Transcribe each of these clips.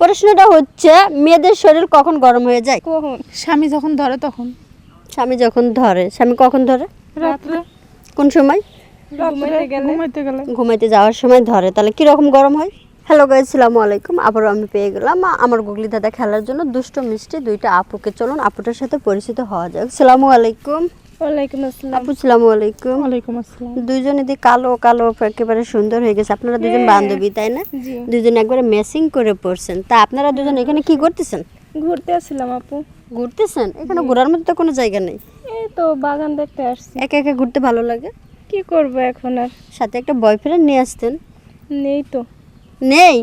প্রশ্নটা হচ্ছে মেয়েদের শরীর কখন গরম হয়ে যায়? কখন? স্বামী যখন ধরে তখন। স্বামী যখন ধরে স্বামী কখন ধরে? রাত্রে। কোন সময়? ঘুমাইতে গেলে। ঘুমাইতে যাওয়ার সময় ধরে। তাহলে কীরকম গরম হয়? হ্যালো গাইজ সালামু আলাইকুম। আবারও আমি পেয়ে গেলাম আমার গুগলি দাদা খেলার জন্য দুষ্ট মিষ্টি দুইটা আপুকে। চলুন আপুটার সাথে পরিচিত হওয়া যাক। সালামু আলাইকুম। ওয়ালাইকুম আসসালাম। আপু সালামু আলাইকুম। ওয়ালাইকুম আসসালাম। দুইজন এদিকে কালো কালো একেবারে সুন্দর হয়ে গেছে। আপনারা দুজন বান্ধবী তাই না? দুজন একবারে ম্যাচিং করে পড়ছেন। তা আপনারা দুজন এখানে কি করতেছেন ঘুরতে আসছিলাম আপু। ঘুরতেছেন? এখানে ঘোরার মতো তো কোনো জায়গা নেই? এই তো বাগান দেখতে আসছি। একা একা ঘুরতে ভালো লাগে? কি করব এখন আর? সাথে একটা বয়ফ্রেন্ড নিয়ে আসতেন? নেই তো। নেই?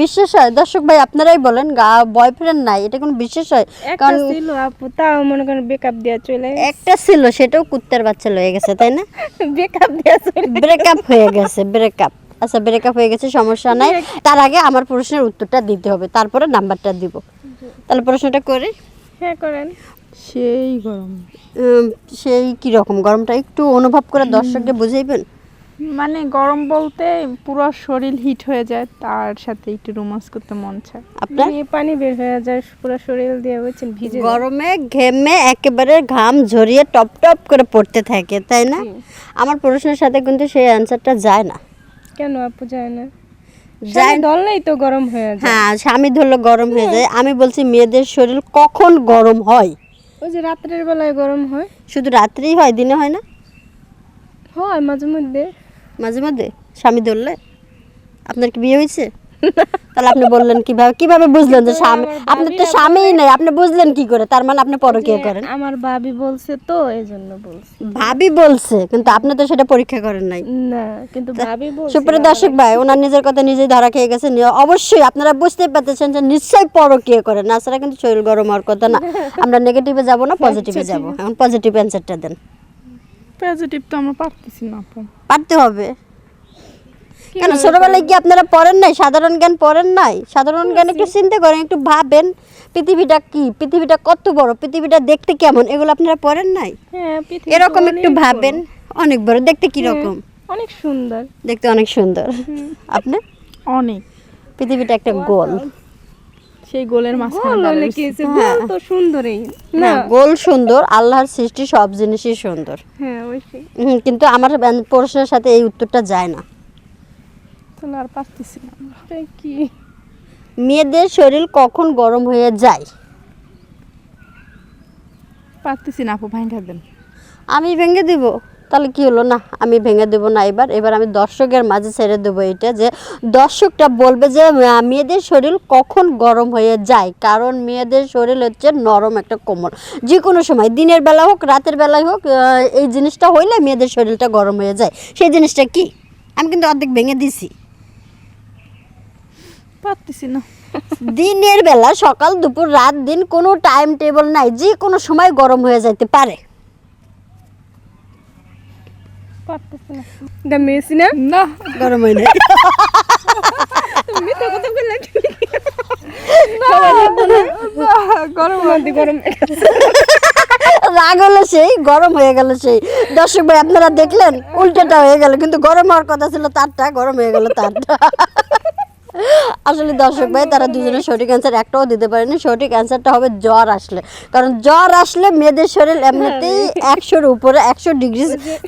বিশ্বাস হয়। দর্শক ভাই আপনারাই বলেন গা বয়ফ্রেন্ড নাই এটা কোনো বিশ্বাস হয়? কারণ ছিল আপু তাও মনে করেন ব্রেকআপ দেওয়া চলে একটা ছিল সেটাও কুত্তার বাচ্চা লয়ে গেছে তাই না? ব্রেকআপ দেওয়া চলে ব্রেকআপ হয়ে গেছে ব্রেকআপ আচ্ছা ব্রেকআপ হয়ে গেছে সমস্যা নাই। তার আগে আমার প্রশ্নের উত্তরটা দিতে হবে তারপরে নাম্বারটা দিব। তাহলে প্রশ্নটা করে? হ্যাঁ করেন। সেই গরম। সেই কি রকম গরমটা একটু অনুভব করে দর্শককে বুঝাইবেন? মানে গরম বলতে পুরো শরীর হিট হয়ে যায় তার সাথে একটু রোমান্স করতে মন চায়। আপনার? পানি বের হয়ে যায় পুরো শরীর দিয়ে বুঝছেন ভিজে গরমে ঘেমে একেবারে ঘাম ঝরিয়ে টপ টপ করে পড়তে থাকে তাই না? আমার প্রশ্নের সাথে কিন্তু সেই অ্যান্সারটা যায় না। কেন আপু যায় না? যায় যায় ধরলেই তো গরম হয়ে যায়। হ্যাঁ স্বামী ধরলে গরম হয়ে যায়। আমি বলছি মেয়েদের শরীর কখন গরম হয়? ওই যে রাত্রের বেলায় গরম হয়। শুধু রাত্রেই হয় দিনে হয় না? হয় মাঝে মধ্যে। মাঝে মাঝে? স্বামী ধরলে? আপনার কি বিয়ে হয়েছে? তাহলে আপনি বললেন কীভাবে কীভাবে বুঝলেন যে স্বামী আপনার তো স্বামীই নেই আপনি বুঝলেন কি করে? তার মানে আপনি পরকিয়া করেন। আমার ভাবি বলছে তো এই জন্য বলছি। ভাবি বলছে কিন্তু আপনি তো সেটা পরীক্ষা করেন নাই। না কিন্তু ভাবি বলছে সুপ্রিয় দর্শক ভাই ওনার নিজের কথা নিজেই ধরা খেয়ে গেছে। অবশ্যই আপনারা বুঝতেই পারতেছেন যে নিশ্চয়ই পরকিয়া করেন। না ছাড়া কিন্তু শরীর গরম হওয়ার কথা না। আমরা নেগেটিভে যাব না পজিটিভে যাব। এখন পজিটিভ অ্যান্সারটা দেন। পজিটিভ তো আমরা পারতেছি না আপু। পারতে হবে। কেন ছোটবেলায় কি আপনারা পড়েন নাই? সাধারণ জ্ঞান পড়েন নাই? সাধারণ জ্ঞান একটু চিন্তা করেন একটু ভাবেন পৃথিবীটা কি? পৃথিবীটা কত বড়? পৃথিবীটা দেখতে কেমন? এগুলো আপনারা পড়েন নাই? হ্যাঁ এরকম একটু ভাবেন অনেক বড়। দেখতে কি রকম হ্যাঁ, অনেক সুন্দর। দেখতে অনেক সুন্দর। আপনি? অনেক। পৃথিবীটা একটা গোল। সেই গোলের গোল মাঝখানে। হয়েছে? গোল তো সুন্দরই না হ্যাঁ গোল সুন্দর আল্লাহর সৃষ্টি সব জিনিসই সুন্দর। হ্যাঁ অবশ্যই। কিন্তু আমার প্রশ্নের সাথে এই উত্তরটা যায় না। তাহলে আর পারতেছি না কি? মেয়েদের শরীর কখন গরম হয়ে যায়? পারতেছি না আপু ভাঙা দেন। আমি ভেঙে দিব। তাহলে কি হলো না আমি ভেঙে দেবো না এবার। এবার আমি দর্শকের মাঝে ছেড়ে দেবো এটা যে দর্শকটা বলবে যে মেয়েদের শরীর কখন গরম হয়ে যায়? কারণ মেয়েদের শরীর হচ্ছে নরম একটা কোমল যে কোনো সময় দিনের বেলা হোক রাতের বেলায় হোক এই জিনিসটা হইলে মেয়েদের শরীরটা গরম হয়ে যায়। সেই জিনিসটা কি? আমি কিন্তু অর্ধেক ভেঙে দিছি। পারতেছি না। দিনের বেলা সকাল দুপুর রাত দিন কোনো টাইম টেবল নাই যে কোনো সময় গরম হয়ে যাইতে পারে। পারতেছি না। দা মেসি না? না। গরম হয় না মিথ্যা কথা বললে গরম মধ্যে গরম রাগ হলো সেই গরম হয়ে গেল সেই। দর্শক ভাই আপনারা দেখলেন উল্টোটা হয়ে গেল কিন্তু গরম হওয়ার কথা ছিল তারটা গরম হয়ে গেল তারটা। আসলে দর্শক ভাই তারা দুজনে সঠিক অ্যান্সার একটাও দিতে পারেনি। সঠিক অ্যান্সারটা হবে জ্বর আসলে। কারণ জ্বর আসলে মেয়েদের শরীর এমনিতেই একশোর উপরে একশো ডিগ্রি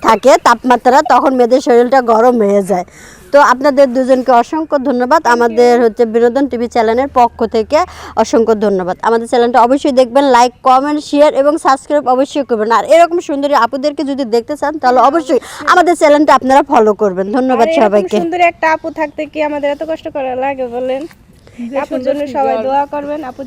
থাকে তাপমাত্রা তখন মেয়েদের শরীরটা গরম হয়ে যায়। তো আপনাদের দুজনকে অসংখ্য ধন্যবাদ। আমাদের হচ্ছে বিনোদন টিভি চ্যানেলের পক্ষ থেকে অসংখ্য ধন্যবাদ। আমাদের চ্যানেলটা অবশ্যই দেখবেন লাইক কমেন্ট শেয়ার এবং সাবস্ক্রাইব অবশ্যই করবেন। আর এরকম সুন্দরী আপুদেরকে যদি দেখতে চান তাহলে অবশ্যই আমাদের চ্যানেলটা আপনারা ফলো করবেন। ধন্যবাদ সবাইকে। সুন্দর একটা আপু থাকতে কি আমাদের এত কষ্ট করা লাগে বলেন? আপুর জন্য সবাই দোয়া করবেন। আপু